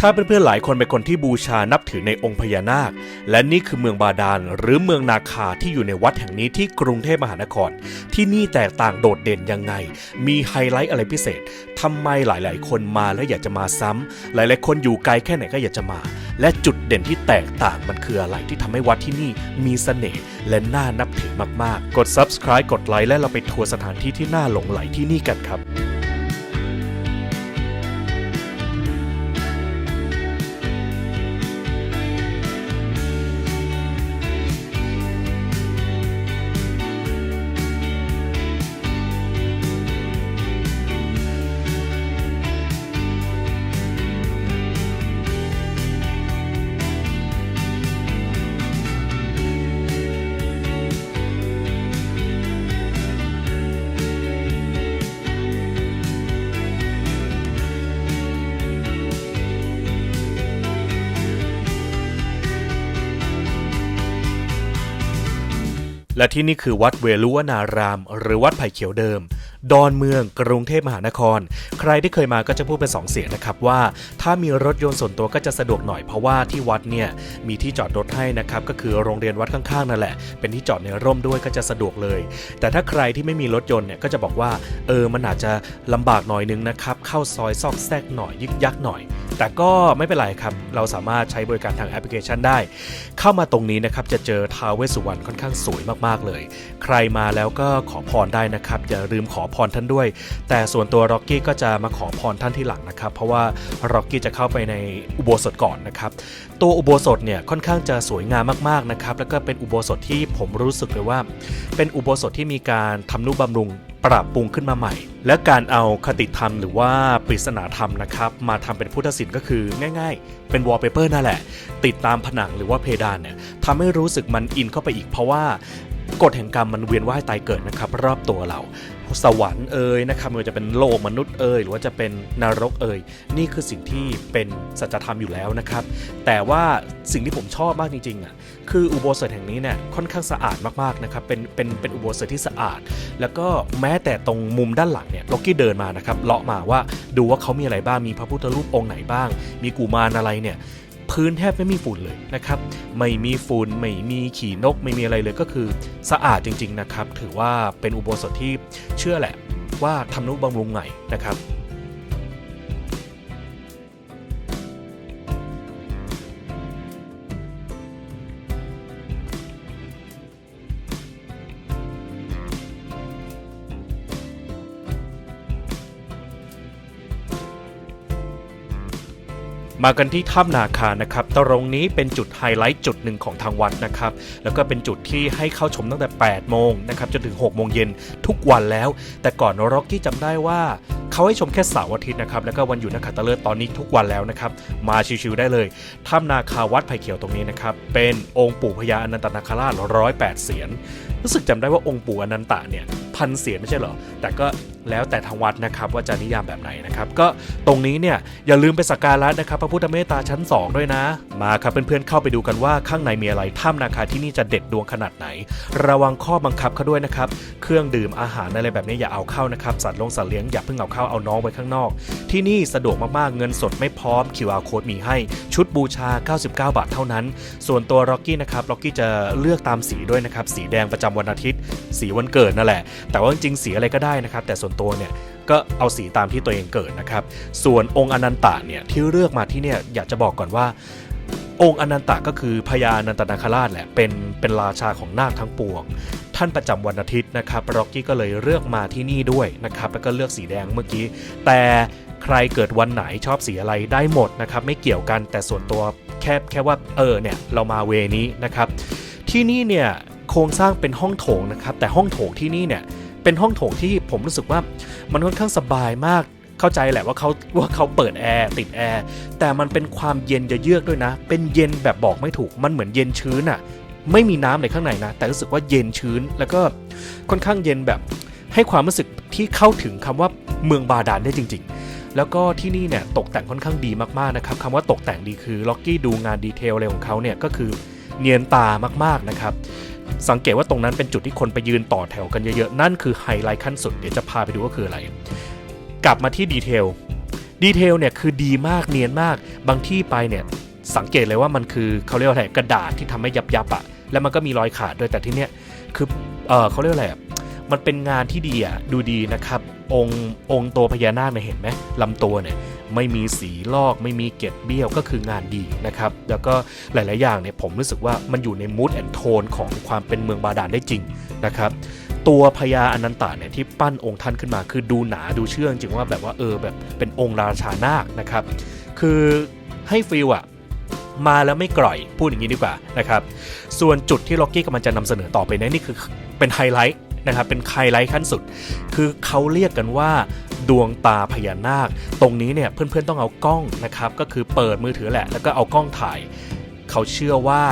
ถ้าเพื่อนๆหลายคนเป็นคนที่บูชานับถือในองค์พญานาค และนี่คือเมืองบาดาลหรือเมืองนาคาที่อยู่ในวัดแห่งนี้ที่กรุงเทพมหานคร ที่นี่แตกต่างโดดเด่นยังไง มีไฮไลท์อะไรพิเศษทำไมหลายๆ คนมาแล้วอยากจะมาซ้ำหลายๆ คนอยู่ไกลแค่ไหนก็อยากจะมา และจุดเด่นที่แตกต่างมันคืออะไรที่ทำให้วัดที่นี่มีเสน่ห์และน่านับถือมากๆ กด subscribe กดไลค์และเราไปทัวร์สถานที่ที่น่าหลงไหลที่นี่กันครับ และที่นี่คือวัดเวลุวนาราม หรือวัดไผ่เขียวเดิม ดอนเมืองกรุงเทพมหานคร ใครที่เคยมาก็จะพูดเป็นสองเสียงนะครับว่า ถ้ามีรถยนต์ส่วนตัวก็จะสะดวกหน่อยเพราะว่าที่วัดเนี่ยมีที่จอดรถให้นะครับก็คือโรงเรียนวัดข้างๆนั่นแหละ เป็นที่จอดในร่มด้วยก็จะสะดวกเลย แต่ถ้าใครที่ไม่มีรถยนต์เนี่ยก็จะบอกว่าเออมันอาจจะลำบากหน่อยนึงนะครับเข้าซอยซอกแซกหน่อยยึกยักหน่อย แต่ก็ไม่เป็นไรครับเราสามารถใช้บริการทางแอปพลิเคชันได้ เข้ามาตรงนี้นะครับจะเจอท้าวเวสสุวรรณค่อนข้างสวยมากๆเลย ใครมาแล้วก็ขอพรได้นะครับอย่าลืมขอพรท่านด้วย แต่ส่วนตัวร็อกกี้ก็จะมาขอพรท่านที่หลังนะครับ เพราะว่าร็อกกี้จะเข้าไปในอุโบสถก่อนนะครับ ตัวอุโบสถเนี่ยค่อนข้างจะสวยงามมากๆนะครับ แล้วก็เป็นอุโบสถที่ผมรู้สึกเลยว่า เป็นอุโบสถที่มีการทำนุบำรุงปรับปรุงขึ้นมาใหม่ และการเอาคติธรรมหรือว่าปริศนาธรรมนะครับ มาทำเป็นพุทธศิลป์ก็คือง่าย ๆ เป็นวอลเปเปอร์นั่นแหละ ติดตามผนังหรือว่าเพดานเนี่ยทำให้รู้สึกมันอินเข้าไปอีกเพราะว่ากฎแห่งกรรมมันเวียนว่ายตายเกิดนะครับ รอบตัวเรา สวรรค์เอ่ยนะครับไม่ว่าจะเป็นโลกมนุษย์เอ่ยหรือว่าจะเป็นนรกเอ่ยนี่คือสิ่งที่เป็นสัจธรรมอยู่แล้วนะครับ แต่ว่าสิ่งที่ผมชอบมากจริงๆอะคืออุโบสถแห่งนี้เนี่ยค่อนข้างสะอาดมากๆนะครับเป็นเป็นเป็นอุโบสถที่สะอาด แล้วก็แม้แต่ตรงมุมด้านหลังเนี่ยล็อกกี้เดินมานะครับเลาะมาว่าดูว่าเขามีอะไรบ้างมีพระพุทธรูปองค์ไหนบ้าง มีกุมารอะไรเนี่ย พื้นแทบไม่มีฝุ่นเลยนะครับไม่มีฝุ่นไม่มีขี่นกไม่มีอะไรเลยก็คือสะอาดจริง ๆนะครับ ถือว่าเป็นอุโบสถที่เชื่อแหละว่าทำนุบำรุงใหม่นะครับ มากันที่ถ้ำนาคานะครับ ตรงนี้เป็นจุดไฮไลท์จุดหนึ่งของทางวัดนะครับ แล้วก็เป็นจุดที่ให้เข้าชมตั้งแต่ 8 โมงนะครับจนถึง 6 โมงเย็นทุกวันแล้ว แต่ก่อนร็อกกี้จำได้ว่าเขาให้ชมแค่เสาร์อาทิตย์นะครับ แล้วก็วันหยุดนักขัตฤกษ์ตอนนี้ทุกวันแล้วนะครับ มาชิวๆได้เลย ถ้ำนาคาวัดไผ่เขียวตรงนี้นะครับ เป็นองค์ปู่พญาอนันตนาคราชร้อยแปดเสียน รู้สึกจำได้ว่าองค์ปู่อนันตะเนี่ย พันเสียนไม่ใช่เหรอ แต่ก็แล้วแต่ทางวัดนะครับว่าจะนิยามแบบไหนนะครับ ก็ตรงนี้เนี่ยอย่าลืมไปสักการะนะครับพระพุทธเมตตาชั้น 2 ด้วยนะ มาครับเพื่อนๆเข้าไปดูกันว่าข้างในมีอะไรถ้ำนาคาที่นี่จะเด็ดดวงขนาดไหน ระวังข้อบังคับเขาด้วยนะครับเครื่องดื่มอาหารอะไรแบบนี้อย่าเอาเข้านะครับสัตว์ลงสัตว์เลี้ยงอย่าเพิ่งเอาเข้าเอาน้องไว้ข้างนอก ที่นี่สะดวกมากๆเงินสดไม่พร้อม QR code มีให้ ชุดบูชา 99 บาทเท่านั้น ส่วนตัวร็อกกี้นะครับร็อกกี้จะเลือกตามสีด้วยนะครับสีแดงประจำวันอาทิตย์ สีวันเกิดนั่นแหละแต่ว่าจริงๆสีอะไรก็ได้นะครับ แต่ส่วนตัวเนี่ยก็เอาสีตามที่ตัวเองเกิดนะครับ ส่วนองค์อนันตะเนี่ยที่เลือกมาที่เนี่ยอยากจะบอกก่อนว่า องค์อนันตะก็คือพญาอนันตนาคราชแหละเป็นเป็นราชาของนาคทั้งปวง ท่านประจำวันอาทิตย์นะครับร็อกกี้ก็เลยเลือกมาที่นี่ด้วยนะครับแล้วก็เลือกสีแดงเมื่อกี้ แต่ใครเกิดวันไหนชอบสีอะไรได้หมดนะครับไม่เกี่ยวกันแต่ส่วนตัวแค่แค่ว่าเออเนี่ยเรามาเวนี้นะครับที่นี่เนี่ย โครงสร้างเป็นห้องโถงนะครับ แต่ห้องโถงที่นี่เนี่ยเป็นห้องโถงที่ผมรู้สึกว่ามันค่อนข้างสบายมากเข้าใจแหละว่าเขาว่าเขาเปิดแอร์ติดแอร์แต่มันเป็นความเย็นจะเยือกด้วยนะ เป็นเย็นแบบบอกไม่ถูกมันเหมือนเย็นชื้นอะ่ะไม่มีน้ำในข้างในนะ แต่รู้สึกว่าเย็นชื้น แล้วก็ค่อนข้างเย็นแบบให้ความรู้สึกที่เข้าถึงคำว่าเมืองบาดาลได้จริง ๆ แล้วก็ที่นี่เนี่ยตกแต่งค่อนข้างดีมากๆนะครับคำว่าตกแต่งดีคือล็อกกี้ดูงานดีเทลอะไรของเขาเนี่ยก็คือเนียนตามากๆนะครับ สังเกตว่าตรงนั้นเป็นจุดที่คนไปยืนต่อแถวกันเยอะๆ นั่นคือไฮไลท์ขั้นสุด เดี๋ยวจะพาไปดูว่าคืออะไร กลับมาที่ดีเทล ดีเทลเนี่ยคือดีมากเนียนมาก บางที่ไปเนี่ยสังเกตเลยว่ามันคือเขาเรียกว่าอะไรกระดาษที่ทำให้ยับยับๆอะแล้วมันก็มีรอยขาดด้วยแต่ที่เนี้ยคือเออเขาเรียกว่าอะไรมันเป็นงานที่ดีอะดูดีนะครับ องค์องค์ตัวพญานาคเนี่ยเห็นไหมลำตัวเนี่ย ไม่มีสีลอก ไม่มีเกล็ดเบี้ยวก็คืองานดีนะครับ แล้วก็หลาย ๆ อย่างเนี่ยผมรู้สึกว่ามันอยู่ในมูดแอนโทนของความเป็นเมืองบาดาลได้จริงนะครับตัวพญาอนันตะเนี่ยที่ปั้นองค์ท่านขึ้นมา คือดูหนาดูเชื่องจริงว่าแบบว่าเออแบบเป็นองค์ราชานาคนะครับ คือให้ฟีลอะมาแล้วไม่กร่อยพูดอย่างนี้ดีกว่านะครับ ส่วนจุดที่ล็อกกี้กำลังจะนำเสนอต่อไปนี้นี่คือเป็นไฮไลท์ นะครับ เป็นไฮไลท์ขั้นสุด คือเขาเรียกกันว่า ดวงตาพญานาค ตรงนี้เนี่ยเพื่อนๆต้องเอากล้องนะครับ ก็คือเปิดมือถือแหละ แล้วก็เอากล้องถ่าย เขาเชื่อว่า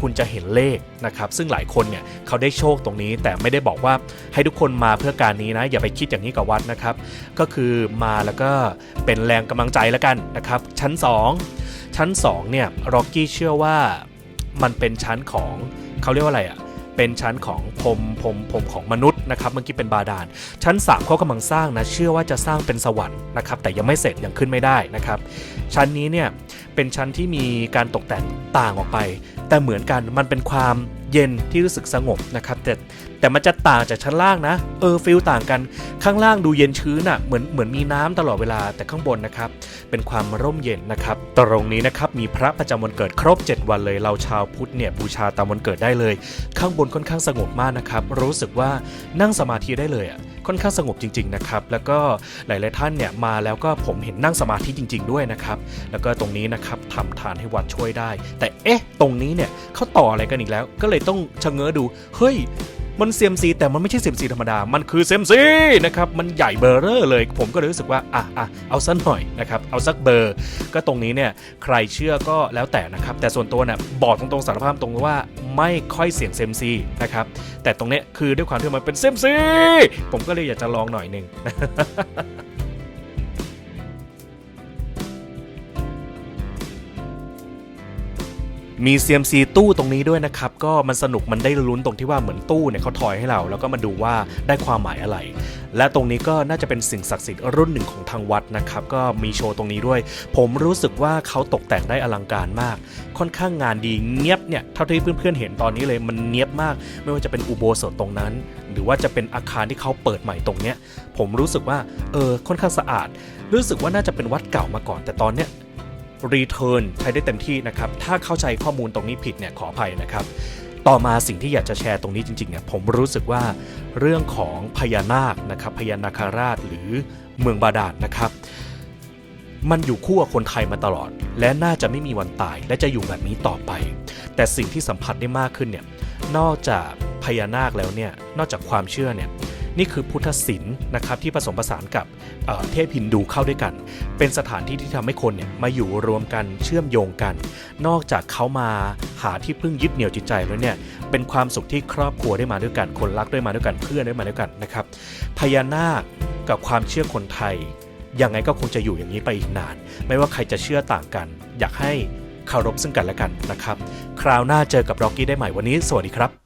คุณจะเห็นเลขนะครับ ซึ่งหลายคนเนี่ยเขาได้โชคตรงนี้ แต่ไม่ได้บอกว่าให้ทุกคนมาเพื่อการนี้นะ อย่าไปคิดอย่างนี้กับวัดนะครับ ก็คือมาแล้วก็เป็นแรงกำลังใจแล้วกันนะครับ ชั้น 2 ชั้น2เนี่ยร็อกกี้เชื่อว่ามันเป็นชั้นของเขาเรียกว่าอะไรอะ่ะ เป็นชั้นของพรมพรมพรมของมนุษย์นะครับเมื่อกี้เป็นบาดาล ชั้น 3เขากำลังสร้างนะเชื่อว่าจะสร้างเป็นสวรรค์นะครับแต่ยังไม่เสร็จยังขึ้นไม่ได้นะครับชั้นนี้เนี่ยเป็นชั้นที่มีการตกแต่งต่างออกไป แต่เหมือนกันมันเป็นความ เย็นที่รู้สึกสงบนะครับแต่แต่มันจะต่างจากชั้นล่างนะ เออฟิลต่างกันข้างล่างดูเย็นชื้นอะ่ะเหมือนเหมือนมีน้ำตลอดเวลาแต่ข้างบนนะครับ เป็นความร่มเย็นนะครับตรงนี้นะครับมีพระประจำวันเกิดครบ 7 วันเลยเราชาวพุทธเนี่ยบูชาตามวันเกิดได้เลย ข้างบนค่อนข้างสงบมากนะครับ รู้สึกว่านั่งสมาธิได้เลยอะ ค่อนข้างสงบจริงๆนะครับแล้วก็หลาย ๆท่านเนี่ยมาแล้วก็ผมเห็นนั่งสมาธิจริง ๆ ด้วยนะครับแล้วก็ตรงนี้นะครับทำทานให้วัดช่วยได้ แต่เอ๊ะ ตรงนี้เนี่ยเขาต่ออะไรกันอีกแล้ว ก็เลยต้องชะเง้อดูเฮ้ย มันเซียมซีแต่มันไม่ใช่เซียมซีธรรมดา มันคือเซียมซีนะครับ มันใหญ่เบอร์เรอร์เลย ผมก็เลยรู้สึกว่า อะอะเอาสักหน่อยนะครับ เอาสักเบอร์ ก็ตรงนี้เนี่ย ใครเชื่อก็แล้วแต่นะครับ แต่ส่วนตัวเนี่ยบอกตรงๆสารภาพตรงว่าไม่ค่อยเสี่ยงเซยมซีนะครับ แต่ตรงเนี้ยคือด้วยความที่มันเป็นเซยมซีผมก็เลยอยากจะลองหน่อยหนึ่ง มี CMC ตู้ตรงนี้ด้วยนะครับ ก็มันสนุกมันได้ลุ้นตรงที่ว่าเหมือนตู้เนี่ยเขาทอยให้เรา แล้วก็มาดูว่าได้ความหมายอะไร และตรงนี้ก็น่าจะเป็นสิ่งศักดิ์สิทธิ์รุ่นหนึ่งของทางวัดนะครับ ก็มีโชว์ตรงนี้ด้วย ผมรู้สึกว่าเขาตกแต่งได้อลังการมาก ค่อนข้างงานดีเงียบเนี่ยเท่าที่เพื่อนๆเห็นตอนนี้เลยมันเนียบมาก ไม่ว่าจะเป็นอุโบสถตรงนั้น หรือว่าจะเป็นอาคารที่เขาเปิดใหม่ตรงเนี้ยผมรู้สึกว่าเออค่อนข้างสะอาด รู้สึกว่าน่าจะเป็นวัดเก่ามาก่อน แต่ตอนเนี้ย รีเทิร์นใช้ได้เต็มที่นะครับ ถ้าเข้าใจข้อมูลตรงนี้ผิดเนี่ยขออภัยนะครับ ต่อมาสิ่งที่อยากจะแชร์ตรงนี้จริงๆเนี่ยผมรู้สึกว่าเรื่องของพญานาคนะครับพญานาคาราชหรือเมืองบาดาลนะครับ มันอยู่คู่กับคนไทยมาตลอด และน่าจะไม่มีวันตาย และจะอยู่แบบนี้ต่อไป แต่สิ่งที่สัมผัสได้มากขึ้นเนี่ยนอกจากพญานาคแล้วเนี่ยนอกจากความเชื่อเนี่ย นี่คือพุทธศิลป์นะครับที่ผสมผสานกับเเทพฮินดูเข้าด้วยกัน เป็นสถานที่ที่ทำให้คนเนี่ยมาอยู่รวมกันเชื่อมโยงกัน นอกจากเขามาหาที่พึ่งยึดเหนี่ยวจิตใจแล้วเนี่ยเป็นความสุขที่ครอบครัวได้มาด้วยกัน คนรักได้มาด้วยกันเพื่อนได้มาด้วยกันนะครับพญานาคกับความเชื่อคนไทยยังไงก็คงจะอยู่อย่างนี้ไปอีกนาน ไม่ว่าใครจะเชื่อต่างกัน อยากให้เคารพซึ่งกันและกันนะครับ คราวหน้าเจอกับร็อกกี้ได้ใหม่วันนี้ สวัสดีครับ